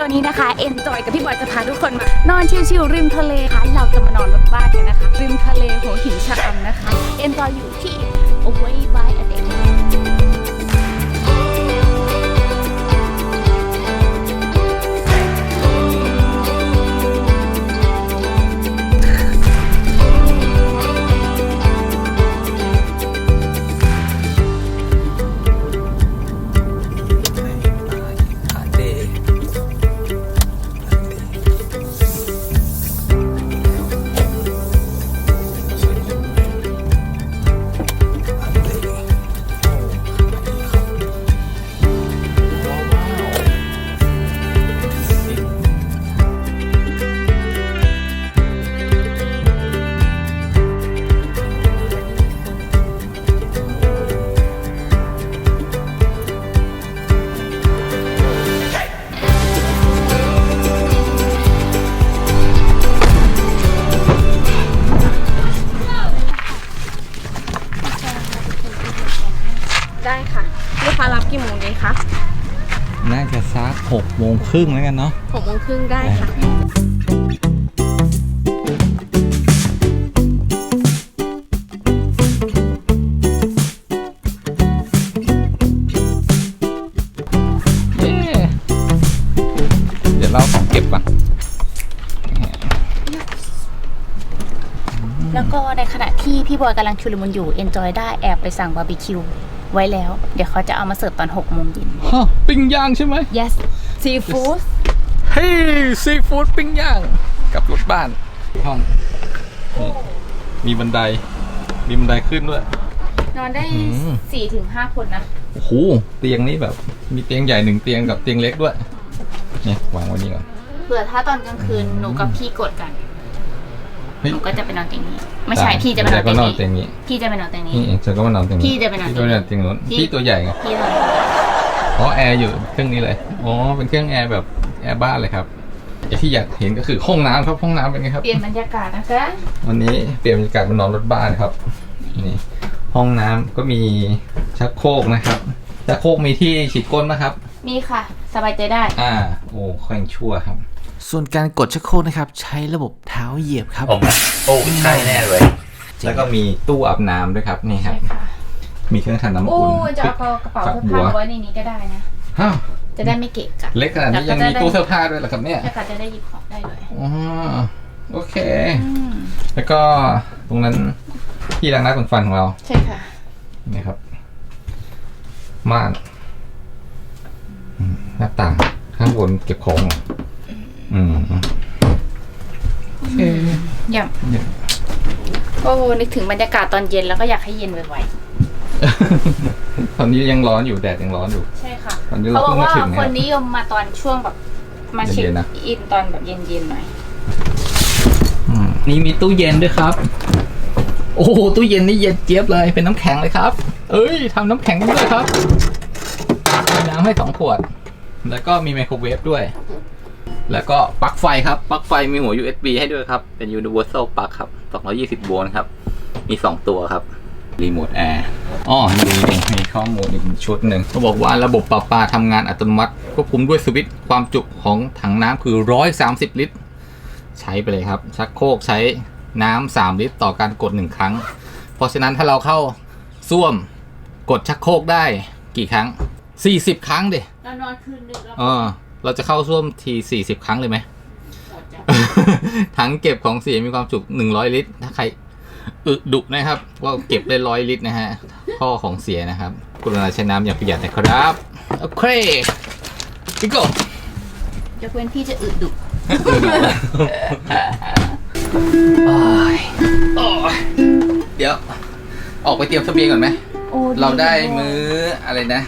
ดีโอนี้นะคะเอนจอยกับพี่บอยจะพาทุกคนมานอนชิลๆริมทะเลค่ะเราจะมานอนรถบ้านกันนะคะ ริมทะเลหัวหินชะอำนะคะเอนจอยอยู่ที่ Away by a Day น่าจะซักหกโมงครึ่งแล้วกันเนาะหกโมงครึ่งได้ค่ะ เย้เดี๋ยวเราของเก็บก่อนแล้วก็ในขณะที่พี่บอยกำลังชุลมุนอยู่ Enjoy ได้แอบไปสั่งบาร์บีคิว ไว้แล้ว เดี๋ยวเขาจะเอามาเสิร์ฟตอน6โมงเย็น ฮะปิ้งย่างใช่ไหม yes seafood เฮ้ยซีฟู้ดปิ้งย่าง กับรถบ้านห้องนี่มีบันได มีบันไดขึ้นด้วย นอนได้อืม4ถึง5คนนะ โอ้โหเตียงนี้แบบ มีเตียงใหญ่หนึ่งเตียงกับเตียงเล็กด้วย เนี่ยวางไว้นี่ก่อน เผื่อถ้าตอนกลางคืนหนูกับพี่กดกัน เฮ้ย หนูก็จะไปนอนเตียงนี้ ไม่ใช่พี่จะไปนอนแต่ก็เตียงนอนเตียงนี้นี้พี่จะไปนอนเตียงนี้นี่เองเธอก็มานอนเตียงนี้พี่จะไปนอนพี่ก็ไปนอนเตียงนู้นพี่ พี่ตัวใหญ่ไงพี่นอนอ๋อแอร์อยู่เครื่องนี้เลยอ๋อเป็นเครื่องแอร์แบบแอร์บ้านเลยครับไอที่อยากเห็นก็คือห้องน้ำครับห้องน้ำเป็นไงครับ เปลี่ยนบรรยากาศนะคะวันนี้เปลี่ยนบรรยากาศมานอนรถบ้านครับนี่ห้องน้ำก็มีชักโครกนะครับชักโครกมีที่ฉีดก้นนะครับ มีค่ะ สบายใจได้ อ่า โอ้ค่อยชั่วครับ ส่วนการกดชักโครกนะครับ ใช้ระบบเท้าเหยียบครับ ผมโอ้ใช่แน่เลย แล้วก็มีตู้อาบน้ำด้วยครับนี่ครับใช่ค่ะมีเครื่องทำน้ำโอ้อุ่นจะเอากระเป๋าเสื้อผ้ามาไว้ในนี้ก็ได้นะ ฮะจะได้ไม่เกะกะเล็กขนาดนี้ยังมีตู้เสื้อผ้าด้วยเหรอครับเนี่ยใช่ค่ะจะได้หยิบของได้เลยอ๋อโอเค อืมแล้วก็ตรงนั้นที่ล้างหน้าขนฟันของเราใช่ค่ะ นี่ครับ ม่านอืมหน้าต่างข้างบนเก็บของเหรอ อืมโอเคเยี่ยมเนี่ยโอ้นึกถึงบรรยากาศตอนเย็นแล้วก็อยากให้เย็นไวตอนนี้ยังร้อนอยู่แดดยังร้อนอยู่ ๆใช่ค่ะตอนนี้เขาเราบอกเพิ่งมาว่าถึงนะคนนิยมมาตอนช่วงแบบมาเช็คเย็นๆนะ อินตอนแบบเย็นๆหน่อยอืมนี่มีตู้เย็นด้วยครับ โอ้โหตู้เย็นนี่เย็นเจี๊ยบเลยเป็นน้ำแข็งเลยครับ เอ้ยทำน้ำแข็งด้วยครับมีน้ำให้สองขวด แล้วก็มีไมโครเวฟด้วย แล้วก็ปลั๊กไฟครับปลั๊กไฟมีหัว USB ให้ด้วยครับ เป็น Universal Plug ครับ220 โวลต์ครับ มี 2 ตัวครับรีโมทแอร์อ๋อนี่มีข้อมูลอีกชุดหนึ่งเขาบอกว่าระบบประปาทำงานอัตโนมัติควบคุมด้วยสวิตช์ความจุของถังน้ำคือ 130 ลิตร ใช้ไปเลยครับ ชักโครกใช้น้ำ3ลิตรต่อการกด 1 ครั้ง เพราะฉะนั้นถ้าเราเข้าส้วมกดชักโครกได้กี่ครั้ง 40 ครั้งเดเรานอนคืนนึงแล้ว เออเราจะเข้าส้วมที40ครั้งเลยไหมถังเก็บของเสียมีความจุ100ลิตร ถ้าใครอึดุนะครับ ว่าเก็บได้ร้อยลิตรนะฮะท่อของเสียนะครับกรุณาใช้น้ำอย่างประหยัดนะครับ โอเคพี่โก้ยกเว้นพี่จะอึดุโอ้ยโอ้ยเดี๋ยว ออกไปเตรียมเสบียงก่อนไหมโอ้เราได้มื้ออะไรนะ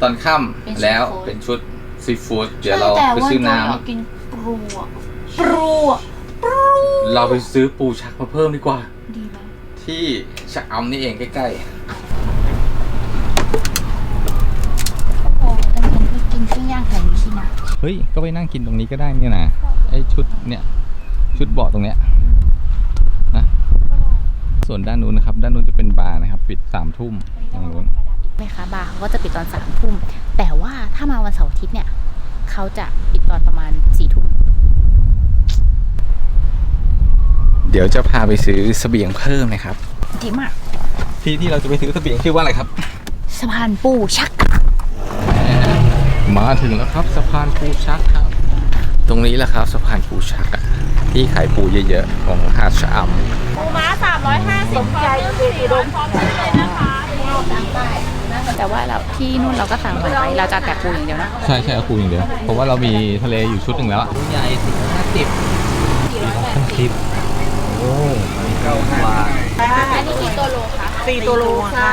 ตอนค่เป็นชุดำแล้วฟู้ดเป็นชุด ซีฟู้ดเดี๋ยวเราใช่แต่ไปว่าซื้อน้เรากินปรูอะปรูอะปรูำเราไปซื้อปูชักมาเพิ่มดีกว่า ดีไหมที่ชะอำนี่เองใกล้โอ้โหแต่เห็นพี่กินปิ้งย่างแถวนี้ใช่ไหมๆเฮ้ย ก็ไปนั่งกินตรงนี้ก็ได้เนี่ยนะไอชุดเนี่ย ชุดเบาะตรงเนี้ยนะส่วนด้านนู้นนะครับ ด้านนู้นจะเป็นบาร์นะครับ ปิดสามทุ่มตรงนู้น ไหมคะบาร์เขาก็จะปิดตอนสามทุ่มแต่ว่าถ้ามาวันเสาร์อาทิตย์เนี่ยเขาจะปิดตอนประมาณสี่ทุ่มเดี๋ยวจะพาไปซื้อเสบียงเพิ่มนะครับ ดีมากที่ที่เราจะไปซื้อเสบียงชื่อว่าอะไรครับ สะพานปูชัก มาถึงแล้วครับสะพานปูชักครับ ตรงนี้แหละครับสะพานปูชักอะที่ขายปูเยอะๆของหาดชะอำ ปูม้าสามร้อยห้าสิบใจเด็ดดมพร้อมกันเลยนะคะ แต่ว่าเราที่นู่นเราก็สั่งไว้เราจะแต่ปูอย่างเดียวนะใช่ใช่เอาปูอย่างเดียว เพราะว่าเรามีทะเลอยู่ชุดหนึ่งแล้วปูใหญ่สิบห้าสิบห้าสิบโอ้เก้าบาทอันนี้กี่ตัวโลคะสี่ตัวโลค่ะ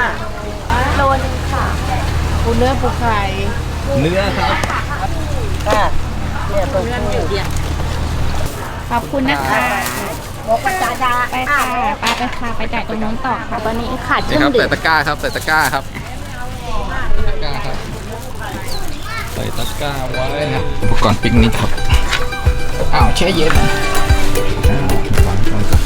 โลนึงค่ะปูเนื้อปูไข่เนื้อครับค่ะเนี่ยตัวผู้ขอบคุณนะคะหมกปัจจาดาไปค่ะไปไปค่ะไปจ่ายตรงนู้นต่อค่ะตอนนี้ขาดเคนี่รื่อครับงดื่ใส่มตะกร้าครับใส่ตะกร้าครับ ตะกร้าครับ ใส่ตะกร้าไว้นะอุปกรณ์ปิกนิกครับ อ้าวแช่เย็นอ้าวางก่อนครับ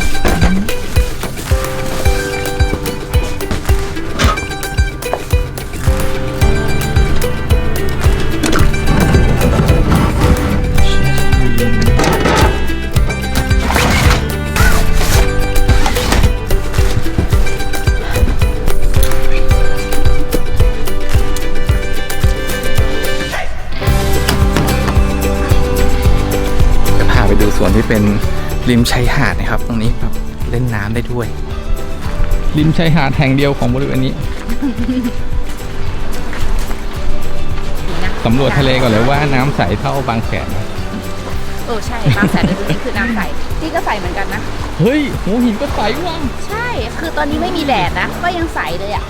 ริมชายหาดนะครับ ตรงนี้แบบเล่นน้ำได้ด้วย ริมชายหาดแห่งเดียวของบริเวณนี้ สำรวจทะเลก่อนเลยว่าน้ำใสเท่าบางแสนไหมเออใช่บางแสนเดี๋ยวนี้คือน้ำใสที่ก็ใสเหมือนกันนะ เฮ้ยหัวหินก็ใสว่ะ ใช่ คือตอนนี้ไม่มีแดดนะ ก็ยังใสเลยอะ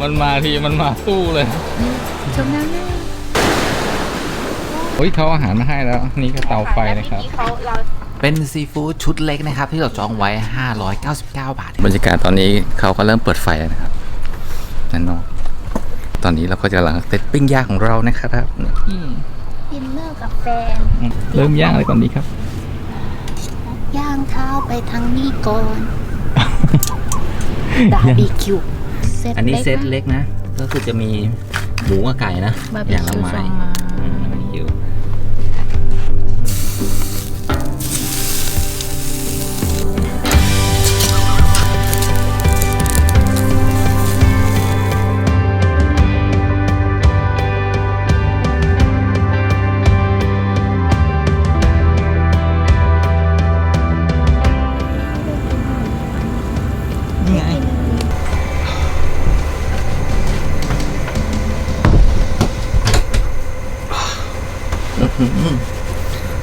มันมาทีมันมาสู้เลยชมน้ำเลยเฮ้ยเขาเอาอาหารมาให้แล้ว นี่ก็เตาไฟนะครับที่เขาเรา เป็นซีฟู้ดชุดเล็กนะครับ ที่เราจองไว้ 599 บาท บรรยากาศตอนนี้เขาก็เริ่มเปิดไฟแล้วนะครับนั่นเนอะตอนนี้เราก็จะกำลังเซตปิ้งย่างของเรานะครับอืมดินเนอร์กับแฟน เริ่มย่างอะไรก่อนดีครับ ย่างเท้าไปทางนี้ก่อนบาร์บีคิว อันนี้เซตเล็กนะ ก็คือจะมีหมูกับไก่นะ บาร์บีอย่างละคิวไม้ สองไม้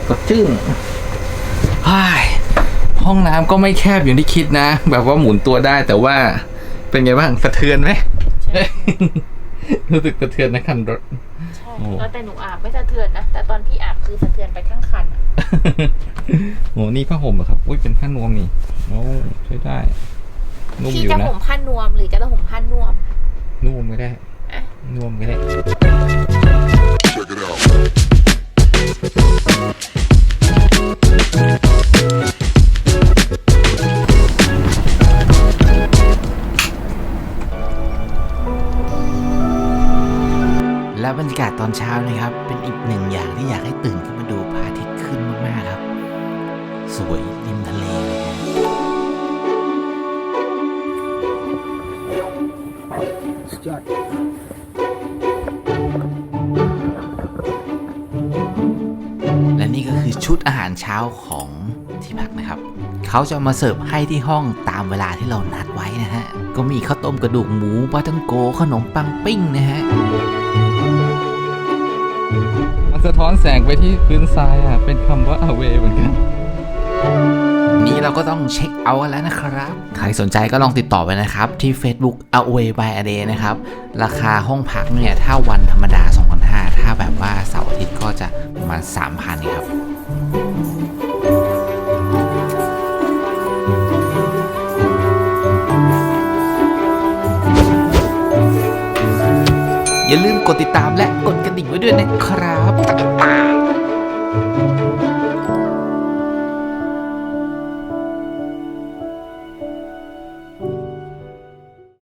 ก็จึ้งไฮ้ยห้องน้ำก็ไม่แคบอย่างที่คิดนะ แบบว่าหมุนตัวได้แต่ว่าเป็นไงบ้างสะเทือนไหมรู้สึกสะเทือนนะคันรถใช่โอ้แล้วแต่หนูอาบไม่สะเทือนนะแต่ตอนพี่อาบคือสะเทือนไปทั้งคันอะโหนี่ผ้าห่มเหรอครับอุ้ยเป็นผ้านวมนี่โอ้ใช้ได้นุ่มพี่อยู่จะนะห่มผ้านวมหรือจะห่มผ้านวมนุ่มก็ได้อะนุ่มก็ได้ และบรรยากาศตอนเช้านะครับ เป็นอีกหนึ่งอย่างที่อยากให้ตื่นขึ้นมาดูพระอาทิตย์ขึ้นมาก ๆ ครับ สวยริมทะเลเลยนะและ ชุดอาหารเช้าของที่พักนะครับ เขาจะมาเสิร์ฟให้ที่ห้องตามเวลาที่เรานัดไว้นะฮะ ก็มีข้าวต้มกระดูกหมูปลาตังโกขนมปังปิ้งนะฮะ มันสะท้อนแสงไปที่พื้นทรายอะ เป็นคำว่า away เหมือนกัน นี้เราก็ต้องเช็คเอาท์กันแล้วนะครับ ใครสนใจก็ลองติดต่อไปนะครับ ที่ Facebook Away by a day นะครับ ราคาห้องพักเนี่ย ถ้าวันธรรมดา2,500ถ้าแบบว่าเสาร์อาทิตย์ก็จะประมาณ3,000ครับ อย่าลืมกดติดตามและกดกระดิ่งไว้ด้วยนะครับ